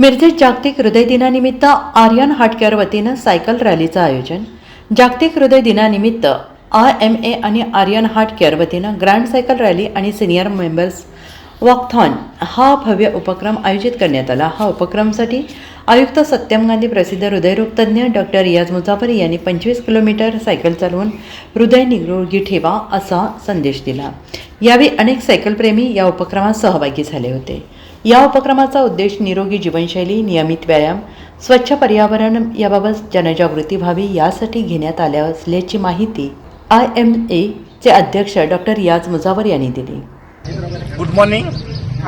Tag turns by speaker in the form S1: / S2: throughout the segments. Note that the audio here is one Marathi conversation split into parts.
S1: मिरजेत जागतिक हृदय दिनानिमित्त आर्यन हाटकेअर वतीनं सायकल रॅलीचं आयोजन. जागतिक हृदय दिनानिमित्त आय एम ए आणि आर्यन हार्ट वतीनं ग्रँड सायकल रॅली आणि सिनियर मेंबर्स वॉकथॉन हा भव्य उपक्रम आयोजित करण्यात आला. हा उपक्रमसाठी आयुक्त सत्यम गांधी प्रसिद्ध हृदयरोग तज्ज्ञ डॉक्टर रियाज मुजाफरी यांनी पंचवीस किलोमीटर सायकल चालवून हृदय निरोगी ठेवा असा संदेश दिला. यावेळी अनेक सायकलप्रेमी या उपक्रमात सहभागी झाले होते. या उपक्रमाचा उद्देश निरोगी जीवनशैली नियमित व्यायाम स्वच्छ पर्यावरण याबाबत जनजागृती व्हावी यासाठी घेण्यात आल्या असल्याची माहिती आय एम एचे अध्यक्ष डॉक्टर याज मुजावर यांनी दिली.
S2: गुड मॉर्निंग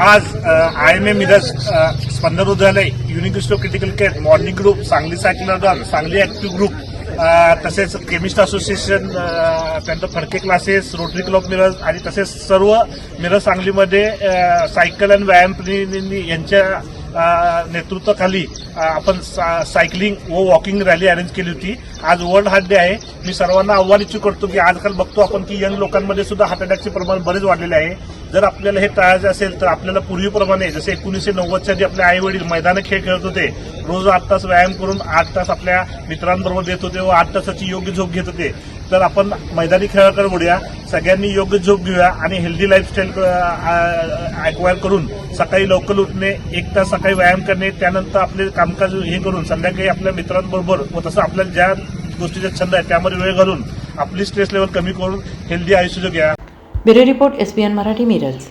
S2: आज I M A Miraj Spandan रुग्णालय unique critical care morning group Sangli cycle Sangli active group तसेच केमिस्ट असोसिएशन त्यानंतर Phadke classes rotary club Miraj आणि तसेच सर्व मिरज सांगलीमध्ये सायकल आणि व्यायाम प्रतिनिधी यांच्या नेतृत्वाखाली आपण सा- सायकलिंग व वॉकिंग रॅली अरेंज केली होती. आज वर्ल्ड हार्ट डे आहे. मी सर्वांना आव्हान इच्छित करतो की आजकाल बघतो आपण की यंग लोकांमध्ये सुद्धा हार्ट अटॅकचे प्रमाण बरेच वाढलेले आहे. जर आपल्याला हे टाळायचं असेल तर आपल्याला पूर्वीप्रमाणे जसे एकोणीसशे नव्वदच्या जे आपले आई वडील मैदानी खेळ खेळत होते रोज आठ तास व्यायाम करून आठ तास आपल्या मित्रांबरोबर देत होते व आठ तासाची योग्य झोप घेत होते. तर आपण मैदानी खेळाकडे वळूया. सगळ्यांनी योग्य झोप घेऊया आणि हेल्दी लाईफस्टाईल अक्वायर करून सकाळी लवकर उठणे एक तास सकाळी व्यायाम करणे त्यानंतर आपले कामकाज हे करून संध्याकाळी आपल्या मित्रांबरोबर व तसं आपल्याला ज्या गोष्टीचा छंद आहे त्यामध्ये वेळ घालून आपली स्ट्रेस लेवल कमी करून हेल्दी आयुष्य घ्या
S1: bureau report SBN Marathi Miraj.